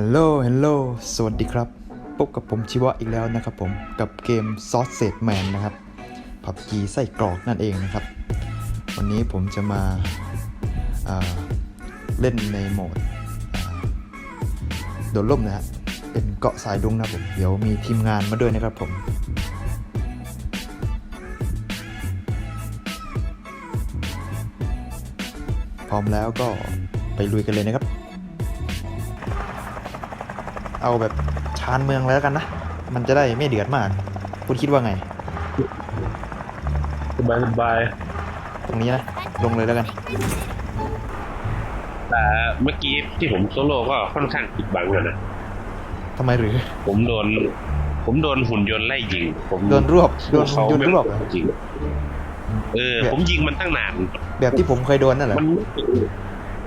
ฮัลโหล ฮัลโหล สวัสดีครับ พบกับผมชิวะอีกแล้วนะครับผม กับเกม Sausage Man นะครับ ผับจีไส้กรอกนั่นเองนะครับ วันนี้ผมจะมาาเล่นในโหมดโดดร่มนะฮะ เป็นเกาะสายดุงนะผม เดี๋ยวมีทีมงานมาด้วยนะครับผมพร้อมแล้วก็ไปลุยกันเลยนะครับ เอาแบบชานเมืองเลยแล้วกันนะ มันจะได้ไม่เดือดมาก คุณคิดว่าไง สบายสบายตรงนี้นะ ลงเลยแล้วกัน แต่เมื่อกี้ที่ผมโซโล่ก็ค่อนข้างปิดบังกันนะ ทำไมหรือ ผมโดน ผมโดนหุ่นยนต์ไล่ยิง ผมโดนรวบ โดนเขาโดนไม่รวบเหรอ จริง เออ แบบ ผมยิงมันตั้งนาน แบบที่ผมเคยโดนนั่นเหรอ มัน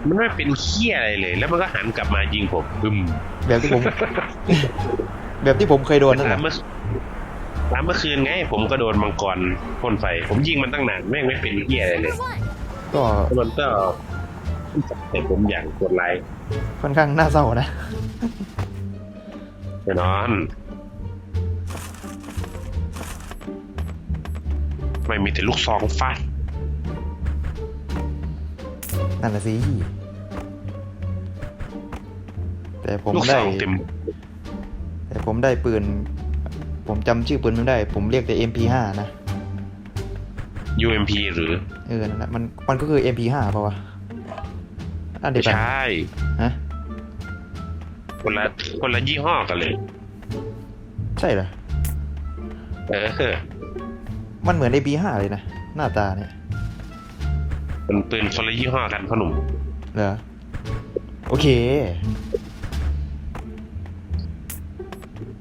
มันไม่เป็นเคี้ยอะไรเลย แล้วมันก็หันกลับมายิงผมบึ้มแบบที่ผม แบบที่ผมเคยโดนนั่นเหรถาอมเมื่อถามเมื่อคืนไง ผมก็โดนมังกรพ่นไฟ ผมยิงมันตั้งนานแม่งไม่เป็นเคี้ยอะไรเลย ก็แล้วมันก็แต่ผมอย่างกดไลค์ค่อนข้างน่าเศร้านะแน่นอน ไม่มีแต่ลูกซองฟาด นั่นแหละสิ แต่ผมลูกซได้องเต็มแต่ผมได้ปืน ผมจำชื่อปืนไม่ได้ ผมเรียกแต่ MP5 นะ UMP หรือเออ นั่นแหละ มัน มันก็คือ MP5 เปล่าวะอันเดีไม่ยวกันใช่ฮะ คนละคนละยี่ห้อกันเลย ใช่เหรอ เออมันเหมือน MP5 เลยนะ หน้าตาเนี่ย เป็นปืนคนละยี่ห้อกันพ่อหนุ่มเหรอโอเค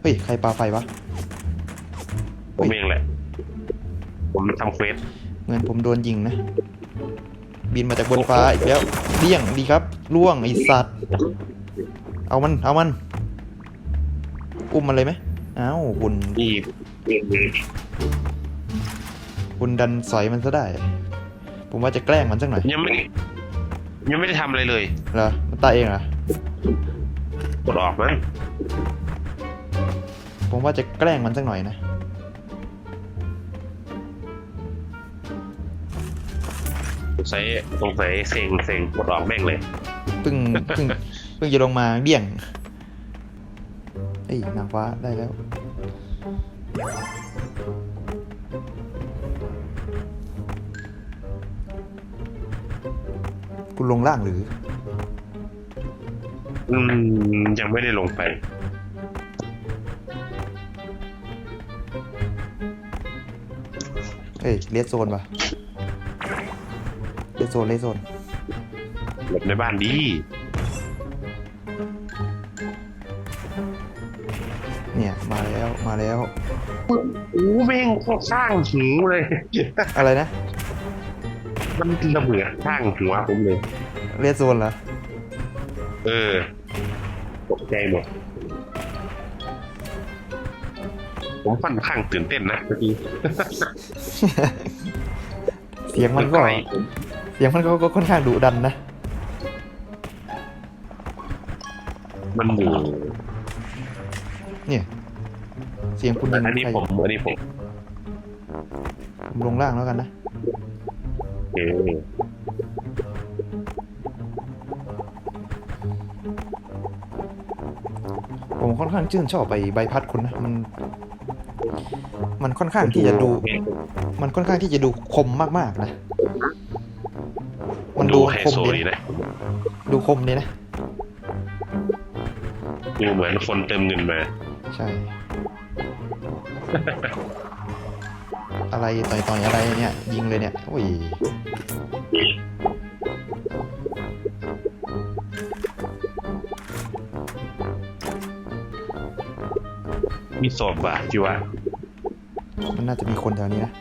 เฮ้ย ใครปาไฟวะ ผมเองแหละ ผมทำเควสเหมือนผมโดนยิงนะ บินมาจากบนฟ้าอีกแล้วเลี่ยงดีครับล่วงไอสัตว์ เอามัน เอามัน อุ้มมันเลยไหมอ้าวคุณนี่คุณดันสอยมันซะได้ ผมว่าจะแกล้งมันสักหน่อยยังไม่ยังไม่ได้ทำอะไรเลยเหรอมันตายเองเหรอกดออกมั้งผมว่าจะแกล้งมันสักหน่อยนะสงสัยสงสัยเซ็งเซ็งกดออกแม่งเลยเพิ่งเพิ่งเพิ่งจะลงมาเบี่ยงเอ้ยนางฟ้าได้แล้ว คุณลงล่างหรือ อืมยังไม่ได้ลงไปเอ้ยเลสโซนปะเลสโซนเลสโซน หลบในบ้านดี เนี่ยมาแล้วมาแล้ว โอ้แม่งโคตรสร้างหิวเลย อะไรนะ มันระเบิดข้างหัวผมเลยเลสโซนเหรอ เออตกใจหมด ผมค่อนข้างตื่นเต้นนะเมื่อกี้เสียงมันก็ใกล้ผมเสียงมันก็ก็ค่อนข้างดุดันนะ มันอยู่เนี่ย เสียงคุณยิงอันนี้ใครผม อันนี้ผม ผมลงล่างแล้วกันนะ เออผมค่อนข้างชื่นชอบไปใบพัดคุณนะมัน มันค่อนข้างที่จะดู มันค่อนข้างที่จะดูคมมากๆนะ มันดูดูไฮคมโซดีดีนะ นะดูคมดีนะ ดูเหมือนคนเติมเงินมา ใช่ อะไรต่อยต่อยอะไรเนี่ยยิงเลยเนี่ยโอ้ยมีศพว่ะจิวะมันน่าจะมีคนแถวนี้นะ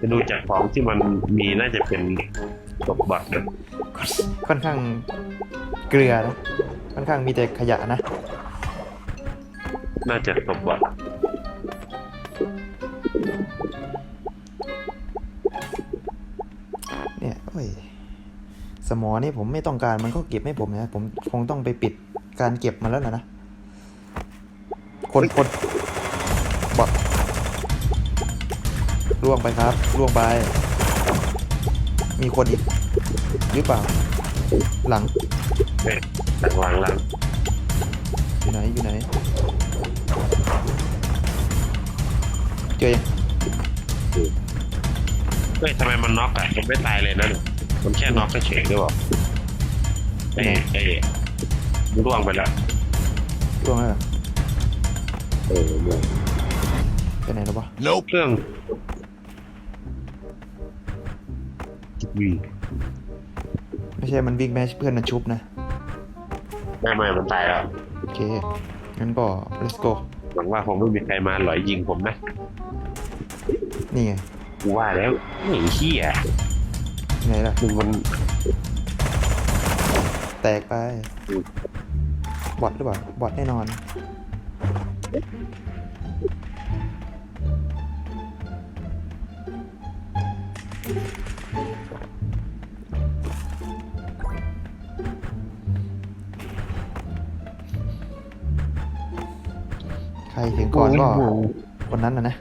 จะดูจากของที่มันมีน่าจะเป็นศพบัตนะค่อนข้างเกลือนะค่อนข้างมีแต่ขยะนะ น่าจะศพบัตเนี่ยโอ้ยสมอนี่ผมไม่ต้องการมันก็เก็บให้ผมนะผมคงต้องไปปิดการเก็บมันแล้วนะนะคนคนบอดล่วงไปครับล่วงไป มีคนอีกหรือเปล่า หลังเนี่ยหลังหลังหลังอยู่ไหนอยู่ไหน เจอยังเฮ้ยทำไมมันน็อกอะมันไม่ตายเลยนะเนี่ยมันแค่น็อกเฉยๆหรือเปล่าเอ้ยเอ้ยมันร่วงไปแล้วล่วงแล้วเหรอเออร่วงไปไหนแล้ววะเครื่องวีไม่ใช่มันวิ่งแม่เพื่อนมันชุบนะ ไม่ไม่มันตายแล้ว โอเคงั้นก็ let's go หวังว่าผมไม่มีใครมาหลอยยิงผมนะนี่ไงกูว่าแล้วไอ้เหี้ยไงล่ะมึงมันแตกไปบอทหรือเปล่าบอทแน่นอน ใครถึงก่อนก็คนนั้นนะนะ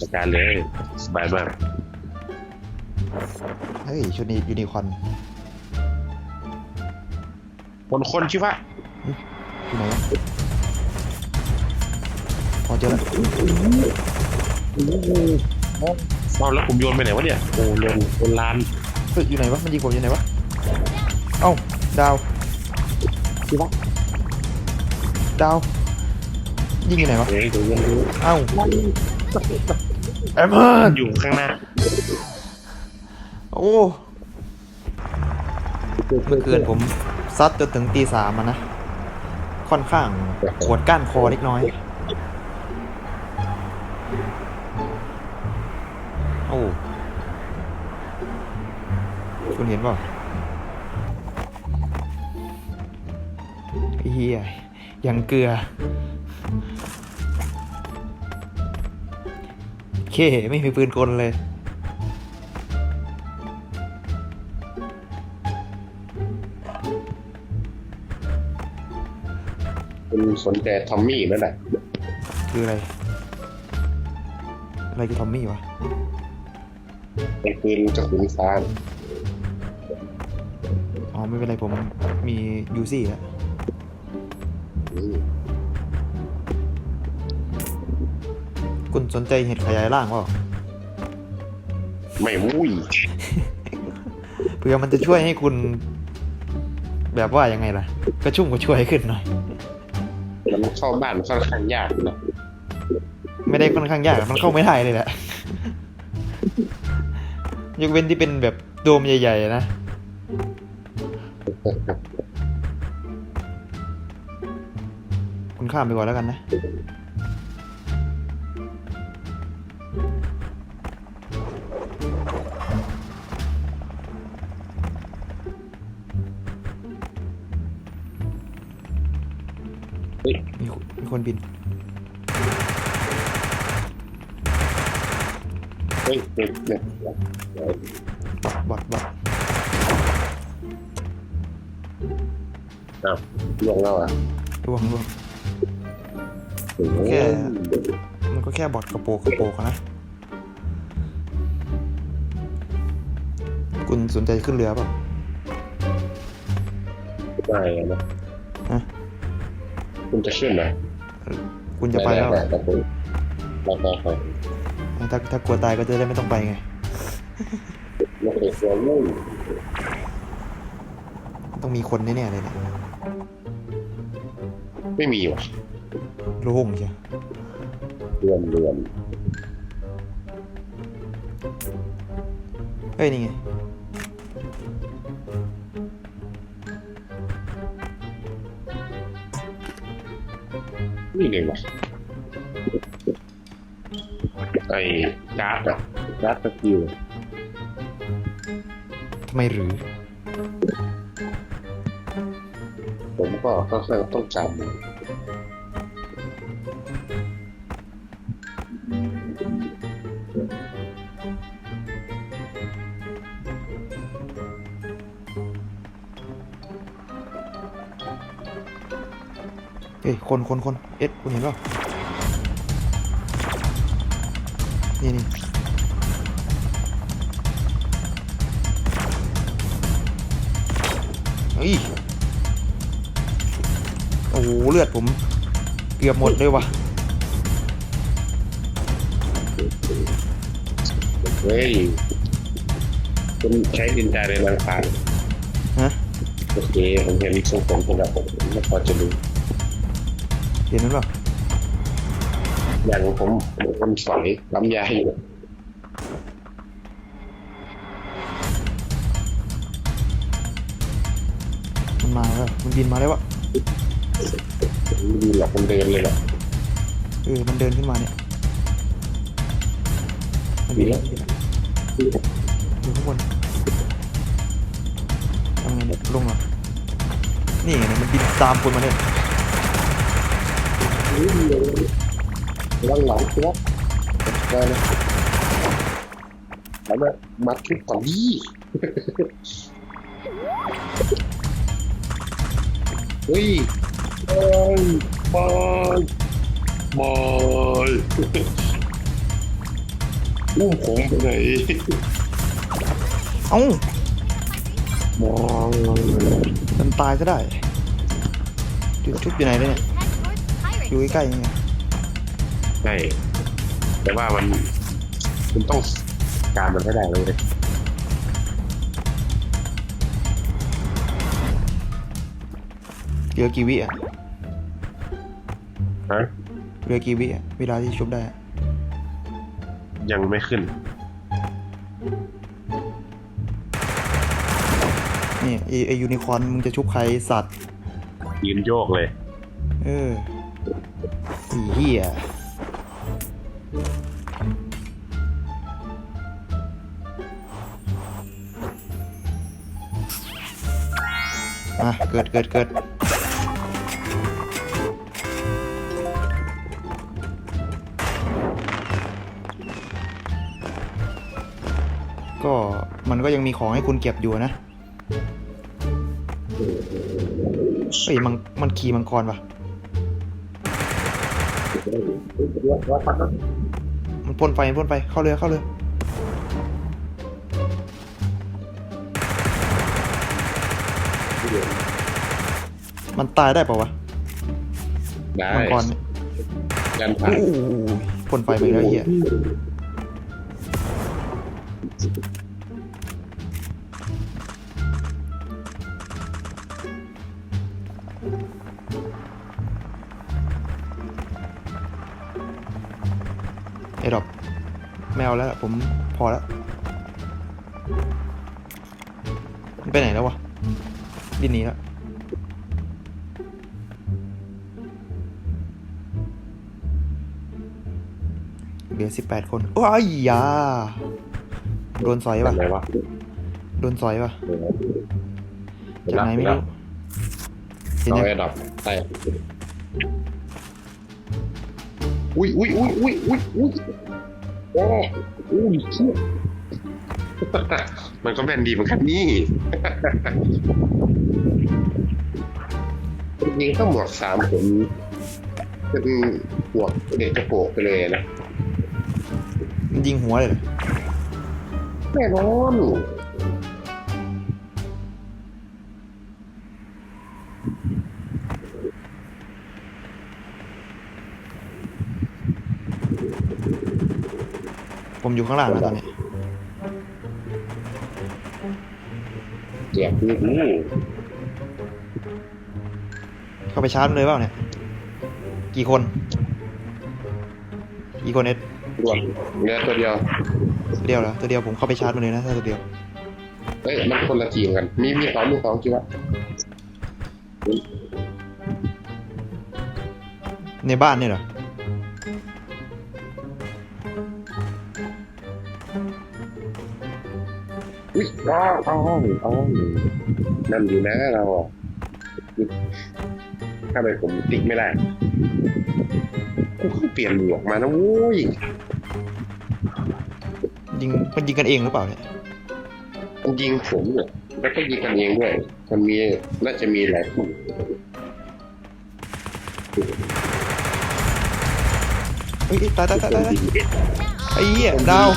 จัดการเลยสบายมากเฮ้ยชุดนี้ยูนิคอร์นคนคนคิดว่าอยู่ไหนวะพอเจอแล้วเอาแล้วผมโยนไปไหนวะเนี่ยโอ้โยนโยนลานเฮ้ยอยู่ไหนวะมันยิงผมอยู่ไหนวะเอ้าดาวคิดว่าดาว ยิงอยู่ไหนวะเฮ้ยเดี๋ยวยังดูเอ้าแอมเพิร์มัดนอยู่ข้างหน้าโอ้เมื่อคืนผมซัดจนถึงตีสามอะนะ ค่อนข้างปวดก้านคอเล็กน้อย โอ้คุณเห็นเปล่าไอ้เฮียยังเกลือ เคไม่มีปืนกลเลยคุณสนใจทอมมี่นั่นแหละคืออะไร อะไรคือทอมมี่วะเป็นปืนกระสุนฟ้าอ๋อ ไม่เป็นไรผมมียูซี่แล้ว คุณสนใจเห็ดขยายร่างเปล่าไม่วุ้ยเพื่อมันจะช่วยให้คุณ แบบว่ายังไงล่ะ กระชุ่มกระชวยขึ้นหน่อยมันเข้าบ้านค่อนข้างยากนะไม่ได้ค่อนข้างยากมันเข้าไม่ได้เลยแหละยกเว้นที่เป็นแบบโดมใหญ่ๆนะคุณข้ามไปก่อนแล้วกันนะ คนบิน เฮ้ยเนี่ยเนี่ยบอดบอดอ้าวล่วงแล้วอะร่วงร่วง โอ้โหแค่ มันก็แค่บอดกระโปงกระโปรงนะ คุณสนใจขึ้นเรือเปล่า ได้นะฮะ คุณจะขึ้นนะ คุณจะไปแล้วเหรอแต่ผมเราไปไปถ้าถ้ากลัวตายก็จะได้ไม่ต้องไปไงไม่เคยกลัววุ้ยต้องมีคนแน่ๆเลยเนี่ยไม่มีว่ะโล่งใช่เรือนเรือนเฮ้ยนี่ไง นี่เลยว่ะไอ้การ์ดอะการ์ดสกิลทำไมหรือ ผมก็ค่อนข้างต้องจำ เอ้ยคนคนคนเอ็ดคุณเห็นเปล่านี่นี่เฮ้ยโอ้โหเลือดผมเกือบหมดเลยว่ะเฮ้ยคุณใช้ดินจาในรังคาฮะโอเคผมเห็นทรงผมคุณแล้วผมไม่พอจะรู้ เห็นนั้นเปล่าอย่างผมผมคนสอยล้ำยาอยู่มันมาแล้วมันบินมาแล้ววะไม่ดีหรอกคนเดินเลยแหละเออมันเดินขึ้นมาเนี่ยมันบินแล้วอยู่ข้างบนทำไงเนี่ยลงเหรอนี่ไงเนี่ยมันบินตามคนมาเนี่ย หลังหลังครับได้เลยแล้วมามัดชุดก่อนดีเฮ้ยบอยบอยบอยอุ้มผมไปไหนเอ้าบอยมันตายก็ได้จุดชุบอยู่ไหนเนี่ย อยู่ใกล้ๆนี่ไงใช่แต่ว่ามันคุณต้องการมันให้ได้เลย เหลือกี่วิอะฮะ เหลือกี่วิอะเวลาที่ชุบได้อะยังไม่ขึ้น นี่ไอไอยูนิคอร์นมึงจะชุบใครสัตว์ ยืนโยกเลย เออ อีเหี้ยอะเกิดเกิดเกิดก็มันก็ยังมีของให้คุณเก็บอยู่นะ เฮ้ยมันมันขี่มังกรปะ มันพ่นไฟมันพ่นไฟเข้าเรือเข้าเรือมันตายได้เปล่าวะได้มังกรเนี่ยยันผ่านโอ้โหพ่นไฟไปแล้วเหี้ย ไม่เอาแล้วล่ะผมพอแล้วมันไปไหนแล้ววะบินหนีแล้วเหลือสิบแปดคนว้ายยาโดนสอยปะอะไรวะโดนสอยปะเออจากไหนไม่รู้เห็นเอายังไอ้ดับใช่อุ้ยอุ้ยอุ้ยอุ้ยอุ้ยอุ้ย โอ้อุ้ยเชี่ยมันก็แม่นดีเหมือนกันนี่ จริงๆต้องหมดสามผมเป็นหัวเด็กกระโปงไปเลยนะ มันยิงหัวเลยเหรอ แน่นอน ผมอยู่ข้างล่างนะตอนนี้เจ็บนี่นี่เข้าไปชาร์จมันเลยเปล่าเนี่ย กี่คน กี่คนเอ็ดรวมเนื้อตัวเดียว ตัวเดียวเหรอ ตัวเดียวผมเข้าไปชาร์จมันเลยนะถ้าตัวเดียวเฮ้ย มันคนละทีมกัน มีมีสองมีสองคิดว่าในบ้านนี่เหรอ อุ้อ้าวอ้าวอ้าวนั่นอยู่นะเราถ้าไปผมติ๊กไม่ได้กูเพิ่งเปลี่ยนหมวกมานะโว้ยยิงมันยิงกันเองหรือเปล่าเนี่ยมันยิงผมเนี่ยแล้วก็ยิงกันเองด้วยมันมีน่าจะมีหลายกลุ่มเฮ้ยตายตายตายตายไอ้เหี้ยดาว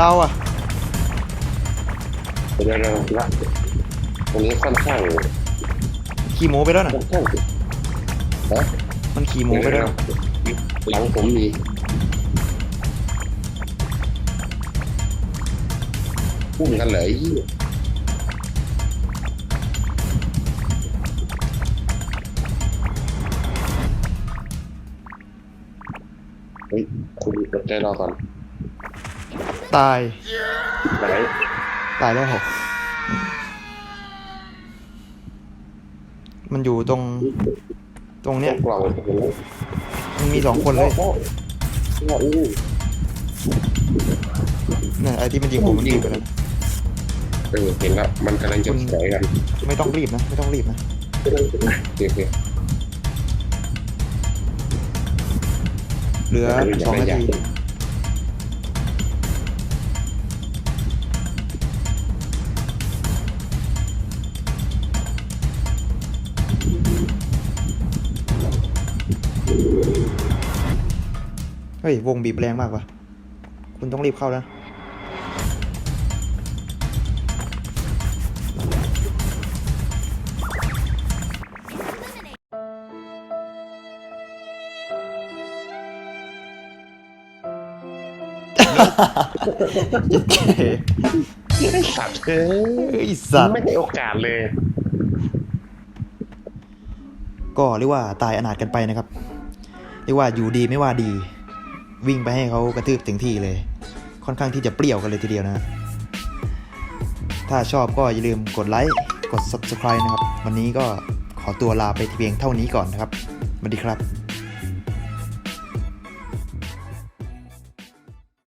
ดาวอะเดี๋ยวเราละตรงนี้ค่อนข้างขี่หมูไปแล้วน่ะค่อนข้างฮะมันขี่หมูไปแล้วน่ะหลังผมมีพุ่งกันเลยเฮ้ยคุณอดใจรอก่อน ตาย ไหนตายแล้วเหรอมันอยู่ตรง ตรงเนี้ย กล่องโอ้โหมันมีสองคนเลยโอ้โหโอ้โหเนี่ยไอ้ที่มันยิงผมมันยิงไปแล้ว เออเห็นแล้วมันกำลังจะสวยกันไม่ต้องรีบนะ ไม่ต้องรีบนะโอเคโอเคเหลือสองนาที ฮ้ย วงบีบแรงมากว่ะ คุณต้องรีบเข้านะเจ๊ไอ้สัตว์เอ้ยเฮ้ยสัตว์ ไม่ได้โอกาสเลย ก็เรียกว่าตายอนาถกันไปนะครับ เรียกว่าอยู่ดีไม่ว่าดี วิ่งไปให้เขากระทืบถึงที่เลย ค่อนข้างที่จะเปรี้ยวกันเลยทีเดียวนะ ถ้าชอบก็อย่าลืมกดไลค์กด subscribe นะครับ วันนี้ก็ขอตัวลาไปเพียงเท่านี้ก่อนนะครับสวัสดีครับ